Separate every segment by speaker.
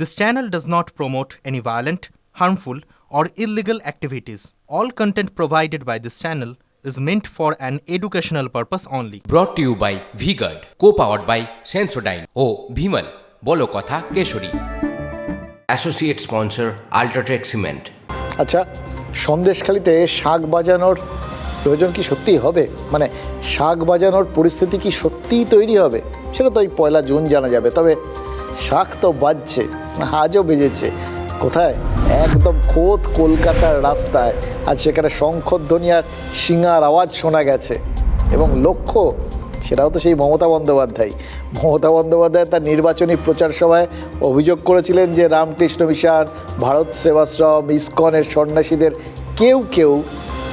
Speaker 1: This channel does not promote any violent, harmful, or illegal activities. All content provided by this channel is meant for an educational purpose only.
Speaker 2: To you by V Guard co powered by Sensodyne ও ভিমল বলো কথা Kesari associate sponsor UltraTech cement
Speaker 3: আচ্ছা সন্দেশখালিতে শাক বাজানোর প্রয়োজন কি সত্যিই হবে? মানে শাক বাজানোর পরিস্থিতি কি সত্যিই তৈরি হবে? সেটা তো ওই পয়লা জুন জানা যাবে। তবে শাক তো বাজছে। আজও বেজেছে। কোথায়? একদম খোদ কলকাতার রাস্তায়। আজ সেখানে শঙ্খধ্বনি আর শিঙার আওয়াজ শোনা গেছে। এবং লক্ষ্য, সেটাও তো সেই মমতা বন্দ্যোপাধ্যায়। মমতা বন্দ্যোপাধ্যায় তার নির্বাচনী প্রচার সভায় অভিযোগ করেছিলেন যে রামকৃষ্ণ মিশন, ভারত সেবাশ্রম, ইস্কনের সন্ন্যাসীদের কেউ কেউ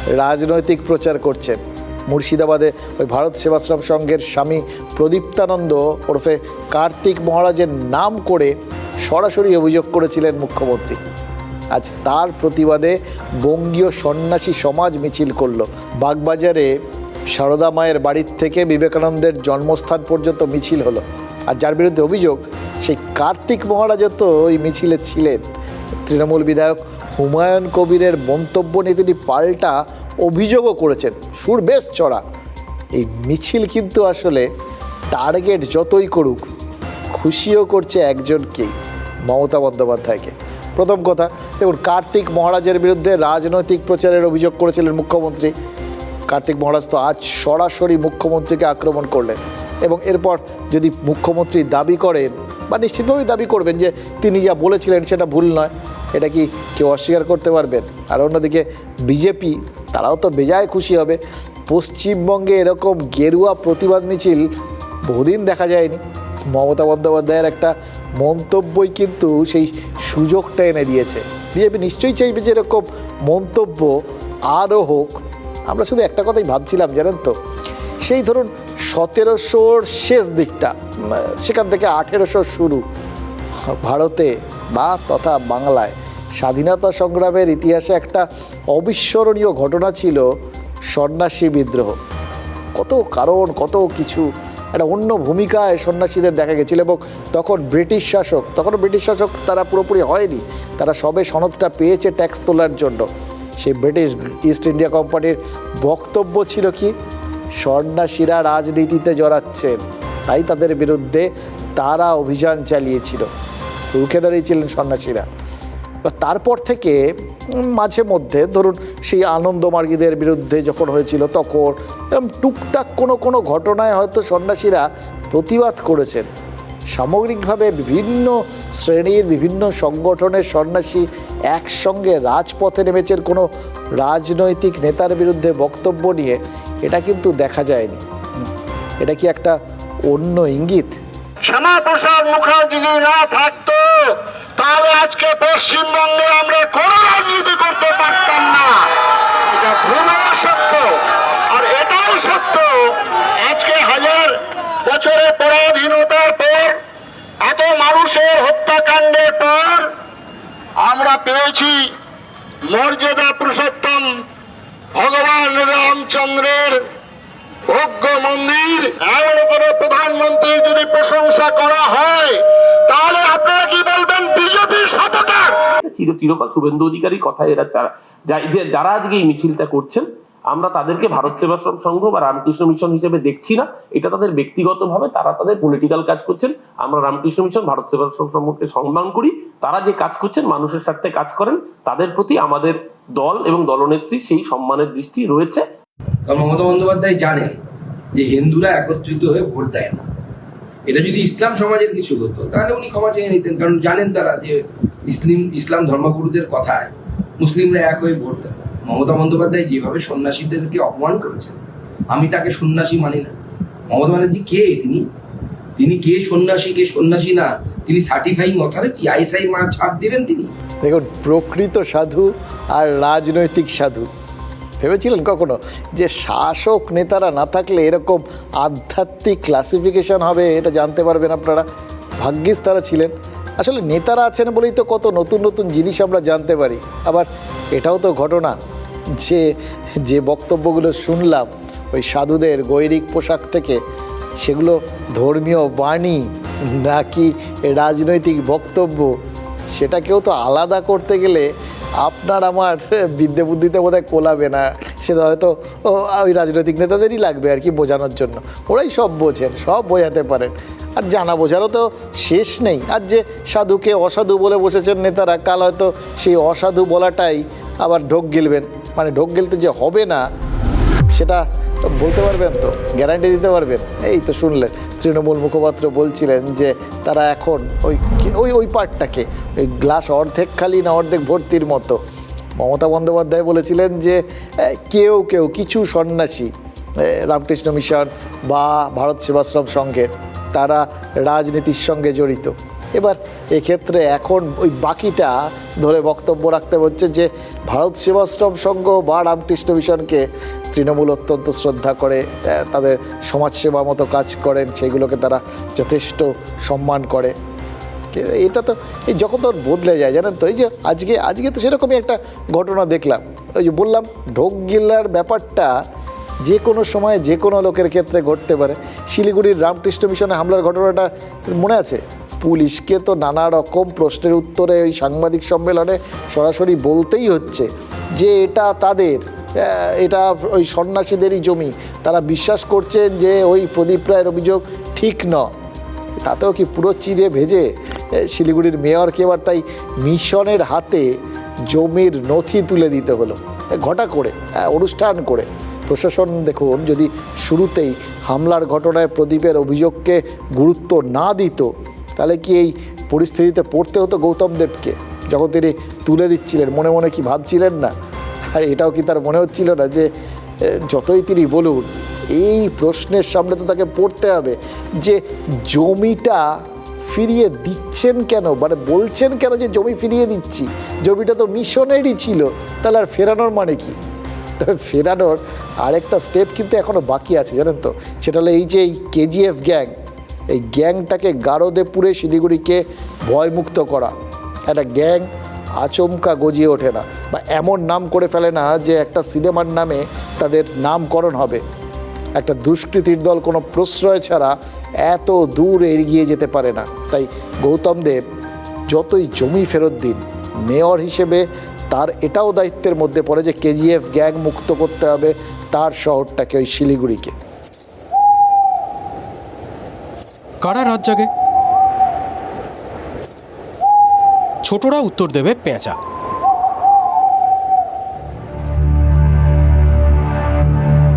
Speaker 3: রাজনৈতিক প্রচার করছেন। মুর্শিদাবাদে ওই ভারত সেবাশ্রম সংঘের স্বামী প্রদীপ্তানন্দ ওরফে কার্তিক মহারাজের নাম করে সরাসরি অভিযোগ করেছিলেন মুখ্যমন্ত্রী। আজ তার প্রতিবাদে বঙ্গীয় সন্ন্যাসী সমাজ মিছিল করল। বাগবাজারে সারদা মায়ের বাড়ির থেকে বিবেকানন্দের জন্মস্থান পর্যন্ত মিছিল হলো। আর যার বিরুদ্ধে অভিযোগ, সেই কার্তিক মহারাজও তো ওই মিছিলে ছিলেন। তৃণমূল বিধায়ক হুমায়ুন কবিরের মন্তব্য নিয়ে তিনি পাল্টা অভিযোগও করেছেন, সুর বেশ চড়া। এই মিছিল কিন্তু আসলে টার্গেট যতই করুক, খুশিও করছে একজনকেই। মমতা বন্দ্যোপাধ্যায়কে। প্রথম কথা, দেখুন, কার্তিক মহারাজের বিরুদ্ধে রাজনৈতিক প্রচারের অভিযোগ করেছিলেন মুখ্যমন্ত্রী। কার্তিক মহারাজ তো আজ সরাসরি মুখ্যমন্ত্রীকে আক্রমণ করলেন এবং এরপর যদি মুখ্যমন্ত্রী দাবি করেন বা নিশ্চিতভাবেই দাবি করবেন যে তিনি যা বলেছিলেন সেটা ভুল নয়, এটা কি কেউ অস্বীকার করতে পারবেন? আর অন্যদিকে বিজেপি, তারাও তো বেজায় খুশি হবে। পশ্চিমবঙ্গে এরকম গেরুয়া প্রতিবাদ মিছিল বহুদিন দেখা যায়নি। মমতা বন্দ্যোপাধ্যায়ের একটা মন্তব্যই কিন্তু সেই সুযোগটা এনে দিয়েছে। বিজেপি নিশ্চয়ই চাইবে যে এরকম মন্তব্য আরও হোক। আমরা শুধু একটা কথাই ভাবছিলাম, জানেন তো? সেই ধরুন সতেরোশোর শেষ দিকটা সেখান থেকে আঠেরোশো শুরু ভারতে বা তথা বাংলায়। স্বাধীনতা সংগ্রামের ইতিহাসে একটা অবিস্মরণীয় ঘটনা ছিল সন্ন্যাসী বিদ্রোহ। কত কারণ, কত কিছু একটা অন্য ভূমিকায় সন্ন্যাসীদের দেখা গেছিল এবং তখন ব্রিটিশ শাসক, তখনও ব্রিটিশ শাসক তারা পুরোপুরি হয়নি। তারা সবে সনদটা পেয়েছে ট্যাক্স তোলার জন্য। সেই ব্রিটিশ ইস্ট ইন্ডিয়া কোম্পানির বক্তব্য ছিল কি? সন্ন্যাসীরা রাজনীতিতে জড়াচ্ছেন, তাই তাদের বিরুদ্ধে তারা অভিযান চালিয়েছিল। রুখে দাঁড়িয়েছিলেন সন্ন্যাসীরা। তারপর থেকে মাঝে মধ্যে ধরুন সেই আনন্দমার্গীদের বিরুদ্ধে যখন হয়েছিল তখন এরকম টুকটাক কোনো কোনো ঘটনায় হয়তো সন্ন্যাসীরা প্রতিবাদ করেছেন। সামগ্রিকভাবে বিভিন্ন শ্রেণির, বিভিন্ন সংগঠনের সন্ন্যাসী একসঙ্গে রাজপথে নেমেছেন। কোনো রাজনৈতিক নেতার বিরুদ্ধে বক্তব্য নিয়ে এটা কিন্তু দেখা যায়নি। এটা কি একটা অন্য ইঙ্গিত?
Speaker 4: শ্যামাপ্রসাদ মুখার্জি না থাকতো তাহলে আজকে পশ্চিমবঙ্গে আমরা কোনো রাজনীতি করতে পারতাম না। এটা ভুলও সত্য আর এটাও সত্য, আজকে হাজার বছরের পরাধীনতার পর, এত মানুষের হত্যাকাণ্ডের পর, আমরা পেয়েছি মর্যাদা পুরুষোত্তম ভগবান রামচন্দ্রের ভোগ্য মন্দির, এমন করে প্রধানমন্ত্রীর যদি প্রশংসা করা হয়, তাহলে আপনারা কি বলবেন বিজেপির সাপোর্টার
Speaker 5: চির চিরকাল শুভেন্দু অধিকারী কথা এরা যারা যা- যারা আজকে এই মিছিলটা করছেন, আমরা তাদেরকে ভারত সেবাশ্রম সংঘ বা রামকৃষ্ণ মিশন হিসেবে দেখছি না। এটা তাদের ব্যক্তিগতভাবে তারা তাদের পলিটিক্যাল কাজ করছেন। আমরা রামকৃষ্ণ মিশন, ভারত সেবাশ্রম সংঘকে সম্মান করি। তারা যে কাজ করছেন, মানুষের স্বার্থে কাজ করেন, তাদের প্রতি আমাদের দল এবং দলনেত্রী সেই সম্মানের দৃষ্টি রয়েছে।
Speaker 6: কারণ মমতা বন্দ্যোপাধ্যায় জানেন যে হিন্দুরা একত্রিত হয়ে ভোট দেয় না। এটা যদি ইসলাম সমাজের কিছু হতো, তাহলে উনি ক্ষমা চেয়ে নিতেন, কারণ জানেন তারা যে ইসলিম, ইসলাম ধর্মগুরুদের কথায় মুসলিমরা এক হয়ে ভোট দেয়। মমতা বন্দ্যোপাধ্যায় যেভাবে সন্ন্যাসীদেরকে অপমান করেছেন, আমি তাকে সন্ন্যাসী মানি না। মমতা ব্যানার্জি কে তিনি? তিনি কে সন্ন্যাসী কে সন্ন্যাসী না? তিনি সার্টিফাইং অথরিটি আইএসআই মার ছাপ দিবেন তিনি?
Speaker 3: দেখুন, প্রকৃত সাধু আর রাজনৈতিক সাধু। ভেবেছিলেন কখনো যে শাসক নেতারা না থাকলে এরকম আধ্যাত্মিক ক্লাসিফিকেশন হবে এটা জানতে পারবেন আপনারা? ভাগ্যিস তারা ছিলেন। আসলে নেতারা আছেন বলেই তো কত নতুন নতুন জিনিস আমরা জানতে পারি। আবার এটাও তো ঘটনা যে যে বক্তব্যগুলো শুনলাম, ওই সাধুদের গৈরিক পোশাক থেকে, সেগুলো ধর্মীয় বাণী নাকি রাজনৈতিক বক্তব্য, সেটাকেও তো আলাদা করতে গেলে আপনার আমার বিদ্যে বুদ্ধিতে বোধহয় কোলাবে না। সেটা হয়তো ওই রাজনৈতিক নেতাদেরই লাগবে আর কি বোঝানোর জন্য। ওরাই সব বোঝেন, সব বোঝাতে পারেন। আর জানা বোঝারও তো শেষ নেই। আর যে সাধুকে অসাধু বলে বসেছেন নেতারা, কাল হয়তো সেই অসাধু বলাটাই আবার ঢোক গেলবেন। মানে ঢোক গেলতে যে হবে না, সেটা বলতে পারবেন তো? গ্যারান্টি দিতে পারবেন? এই তো শুনলেন, তৃণমূল মুখপাত্র বলছিলেন যে তারা এখন ওই ওই ওই পার্টটাকে, ওই গ্লাস অর্ধেক খালি না অর্ধেক ভর্তির মতো। মমতা বন্দ্যোপাধ্যায় বলেছিলেন যে কেউ কেউ, কিছু সন্ন্যাসী রামকৃষ্ণ মিশন বা ভারত সেবাশ্রম সংঘের তারা রাজনীতির সঙ্গে জড়িত। এবার এক্ষেত্রে এখন ওই বাকিটা ধরে বক্তব্য রাখতে হচ্ছে যে, ভারত সেবাশ্রম সংঘ বা রামকৃষ্ণ মিশনকে তৃণমূল অত্যন্ত শ্রদ্ধা করে তাদের সমাজসেবা মতো কাজ করেন, সেইগুলোকে তারা যথেষ্ট সম্মান করে। এটা তো, এই যখন তখন বদলে যায়, জানেন তো? এই যে আজকে আজকে তো সেরকমই একটা ঘটনা দেখলাম। ওই যে বললাম, ঢোক গিল্লার ব্যাপারটা যে কোনো সময় যে কোনো লোকের ক্ষেত্রে ঘটতে পারে। শিলিগুড়ির রামকৃষ্ণ মিশনে হামলার ঘটনাটা মনে আছে? পুলিশকে তো নানা রকম প্রশ্নের উত্তরে ওই সাংবাদিক সম্মেলনে সরাসরি বলতেই হচ্ছে যে এটা তাদের এটা ওই সন্ন্যাসীদেরই জমি। তারা বিশ্বাস করছেন যে ওই প্রদীপ রায়ের অভিযোগ ঠিক ন। তাতেও কি পুরো চিড়ে ভেজে? শিলিগুড়ির মেয়রকে এবার তাই মিশনের হাতে জমির নথি তুলে দিতে হলো। ঘটা করে অনুষ্ঠান করে। প্রশাসন দেখুন, যদি শুরুতেই হামলার ঘটনায় প্রদীপের অভিযোগকে গুরুত্ব না দিত, তাহলে কি এই পরিস্থিতিতে পড়তে হতো গৌতম দেবকে? যখন তিনি তুলে দিচ্ছিলেন, মনে মনে কি ভাবছিলেন না? আর এটাও কি তার মনে হচ্ছিল না যে যতই তিনি বলুন, এই প্রশ্নের সামনে তো তাকে পড়তে হবে যে জমিটা ফিরিয়ে দিচ্ছেন কেন? মানে বলছেন কেন যে জমি ফিরিয়ে দিচ্ছি? জমিটা তো মিশনেরই ছিল, তাহলে আর ফেরানোর মানে কি? তবে ফেরানোর আরেকটা স্টেপ কিন্তু এখনও বাকি আছে, জানেন তো? সেটা হলো এই যে এই কেজিএফ গ্যাং এই গ্যাংটাকে গারদেপুরে শিলিগুড়িকে ভয়মুক্ত করা। একটা গ্যাং আচমকা গজিয়ে ওঠে না বা এমন নাম করে ফেলে না যে একটা সিনেমার নামে তাদের নামকরণ হবে। একটা দুষ্কৃতির দল কোনো প্রশ্রয় ছাড়া এত দূর এগিয়ে যেতে পারে না। তাই গৌতম দেব যতই জমি ফেরত দিন, মেয়র হিসেবে তার এটাও দায়িত্বের মধ্যে পড়ে যে কেজিএফ গ্যাং মুক্ত করতে হবে তার শহরটাকে, ওই শিলিগুড়িকে।
Speaker 7: কারা রাত জাগে? ছোটরা উত্তর দেবে পেঁচা।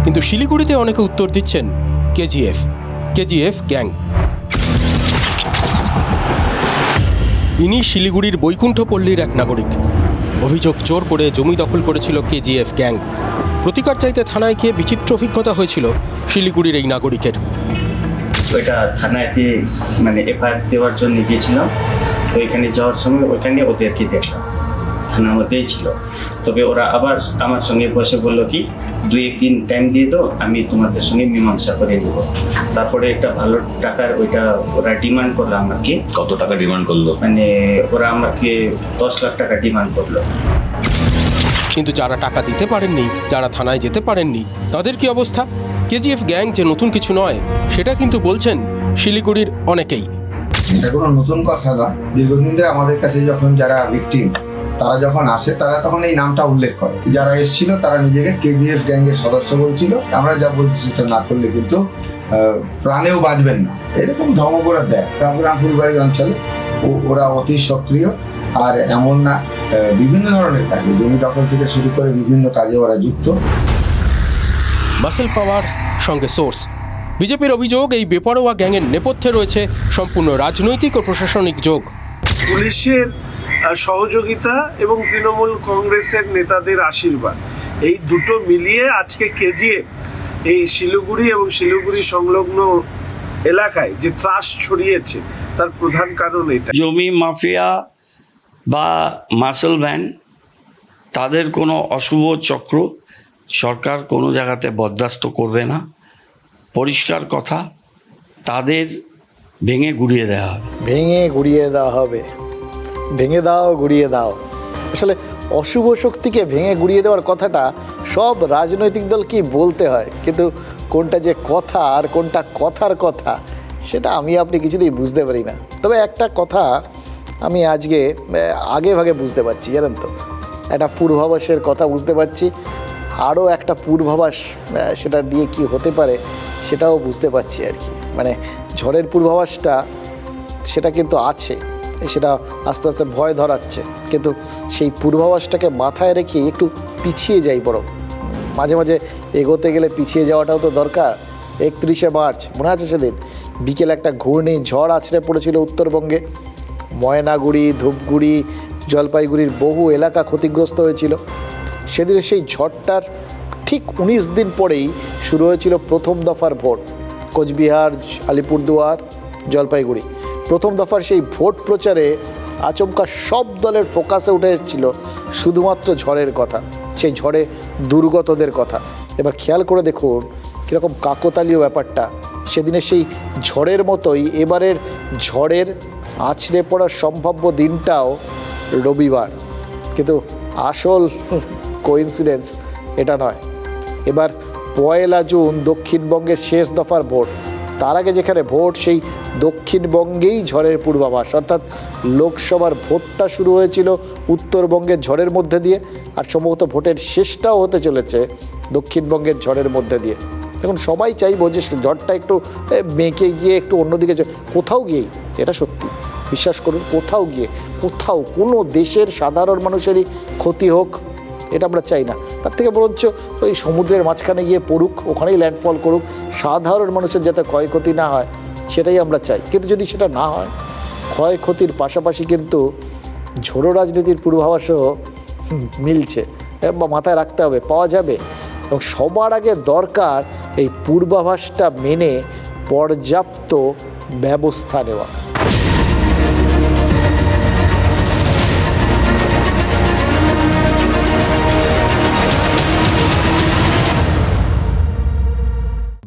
Speaker 7: কিন্তু শিলিগুড়িতে অনেকে উত্তর দিচ্ছেন কেজিএফ কেজিএফ গ্যাং। ইনি শিলিগুড়ির বৈকুণ্ঠপল্লীর এক নাগরিক। অভিযোগ জোর করে জমি দখল করেছিল কেজিএফ গ্যাং। প্রতিকার চাইতে থানায় গিয়ে বিচিত্র অভিজ্ঞতা হয়েছিল শিলিগুড়ির এই নাগরিকের।
Speaker 8: ওইটা থানায়তে মানে এফআইআর দেওয়ার জন্য গিয়েছিলাম। তো এখানে যাওয়ার সময় ওইখানে ওদেরকে দেখলাম থানার মধ্যেই ছিল। তবে ওরা আবার আমার সঙ্গে বসে বলল কি দুই একদিন টাইম দিয়ে দাও আমি তোমাদের সঙ্গে মীমাংসা করে দেব তারপরে একটা ভালো টাকার ওইটা ওরা ডিমান্ড করল আমাকে।
Speaker 9: কত টাকা ডিমান্ড করল?
Speaker 8: মানে ওরা আমাকে দশ লাখ টাকা ডিমান্ড করল।
Speaker 7: কিন্তু যারা টাকা দিতে পারেননি যারা থানায় যেতে পারেননি তাদের কি অবস্থা? কেজিএফ গ্যাং যে নতুন কিছু নয় সেটা কিন্তু বলছেন শিলিগুড়ির অনেকেই।
Speaker 10: এটা কোনো নতুন কথা না। দীর্ঘদিন ধরে আমাদের কাছে যখন যারা ভিকটিম তারা যখন আসে, তারা তখন এই নামটা উল্লেখ করে। যারা এসেছিল, তারা নিজেকে কেজিএফ গ্যাংয়ের সদস্য বলছিল। আমরা যা বলছি সেটা না করলে কিন্তু প্রাণেও বাঁচবেন না। এরকম ধর্মগোড়া দেয়। রামগ্রাম ফুলবাড়ি অঞ্চলে। ওরা অতি সক্রিয়। আর এমন না বিভিন্ন ধরনের কাজে। জমি দখল থেকে শুরু করে বিভিন্ন কাজে ওরা যুক্ত।
Speaker 7: মাসেল পাওয়ার সঙ্গে সোর্স বিজেপির অভিযোগ এই বেপরোয়া গ্যাংয়ের নেপথ্যে রয়েছে সম্পূর্ণ রাজনৈতিক ও প্রশাসনিক যোগ।
Speaker 11: পুলিশের সহযোগিতা এবং তৃণমূল কংগ্রেসের নেতাদের আশীর্বাদ। এই দুটো মিলিয়ে আজকে কেজিএ এই শিলিগুড়ি এবং শিলিগুড়ি সংলগ্ন এলাকায় যে ত্রাস ছড়িয়েছে তার প্রধান কারণ এটা
Speaker 12: জমি মাফিয়া বা মাসেল ব্যান তাদের কোনো অশুভ চক্র সরকার কোনো জায়গাতে বরদাস্ত করবে না। পরিষ্কার কথা, তাদের ভেঙে গুড়িয়ে দেওয়া হবে।
Speaker 3: ভেঙে গুড়িয়ে দেওয়া হবে। ভেঙে দাও, গুড়িয়ে দাও। আসলে অশুভ শক্তিকে ভেঙে গুড়িয়ে দেওয়ার কথাটা সব রাজনৈতিক দলকেই বলতে হয়? কিন্তু কোনটা যে কথা আর কোনটা কথার কথা, সেটা আমি আপনি কিছুতেই বুঝতে পারি না। তবে একটা কথা আমি আজকে আগে ভাগে বুঝতে পারছি, জানেন তো? একটা পূর্বাভাসের কথা বুঝতে পারছি। আরও একটা পূর্বাভাস সেটা দিয়ে কি হতে পারে সেটাও বুঝতে পারছি আর কি। মানে ঝড়ের পূর্বাভাসটা সেটা কিন্তু আছে, সেটা আস্তে আস্তে ভয় ধরাচ্ছে। কিন্তু সেই পূর্বাভাসটাকে মাথায় রেখে একটু পিছিয়ে যাই বরং। মাঝে মাঝে এগোতে গেলে পিছিয়ে যাওয়াটাও তো দরকার। একত্রিশে মার্চ, মনে আছে সেদিন? বিকেলে একটা ঘূর্ণি ঝড় আছড়ে পড়েছিল উত্তরবঙ্গে। ময়নাগুড়ি, ধূপগুড়ি, জলপাইগুড়ির বহু এলাকা ক্ষতিগ্রস্ত হয়েছিল। সেদিনের সেই ঝড়টার ঠিক উনিশ দিন পরেই শুরু হয়েছিল প্রথম দফার ভোট, কোচবিহার, আলিপুরদুয়ার, জলপাইগুড়ি। প্রথম দফার সেই ভোট প্রচারে আচমকা সব দলের ফোকাসে উঠে এসেছিল শুধুমাত্র ঝড়ের কথা, সেই ঝড়ে দুর্গতদের কথা। এবার খেয়াল করে দেখুন কীরকম কাকতালীয় ব্যাপারটা। সেদিনের সেই ঝড়ের মতোই এবারের ঝড়ের আছড়ে পড়ার সম্ভাব্য দিনটাও রবিবার। কিন্তু আসল কোইন্সিডেন্স, এটা নয়। এবার পয়লা জুন দক্ষিণবঙ্গের শেষ দফার ভোট। তার আগে যেখানে ভোট, সেই দক্ষিণবঙ্গেই ঝড়ের পূর্বাভাস। অর্থাৎ লোকসভার ভোটটা শুরু হয়েছিল উত্তরবঙ্গের ঝড়ের মধ্যে দিয়ে, আর সম্ভবত ভোটের শেষটাও হতে চলেছে দক্ষিণবঙ্গের ঝড়ের মধ্যে দিয়ে। এখন সবাই চাইব যে ঝড়টা একটু মেঁকে গিয়ে একটু অন্যদিকে কোথাও গিয়েই, এটা সত্যি। বিশ্বাস করুন, কোথাও গিয়ে, কোথাও কোনো দেশের সাধারণ মানুষেরই ক্ষতি হোক এটা আমরা চাই না। তার থেকে বরঞ্চ ওই সমুদ্রের মাঝখানে গিয়ে পড়ুক, ওখানেই ল্যান্ডফল করুক, সাধারণ মানুষের যাতে ক্ষয়ক্ষতি না হয়, সেটাই আমরা চাই। কিন্তু যদি সেটা না হয়, ক্ষয়ক্ষতির পাশাপাশি কিন্তু ঝোড়ো রাজনীতির পূর্বাভাসও মিলছে। বা মাথায় রাখতে হবে, পাওয়া যাবে। এবং সবার আগে দরকার এই পূর্বাভাসটা মেনে পর্যাপ্ত ব্যবস্থা নেওয়া।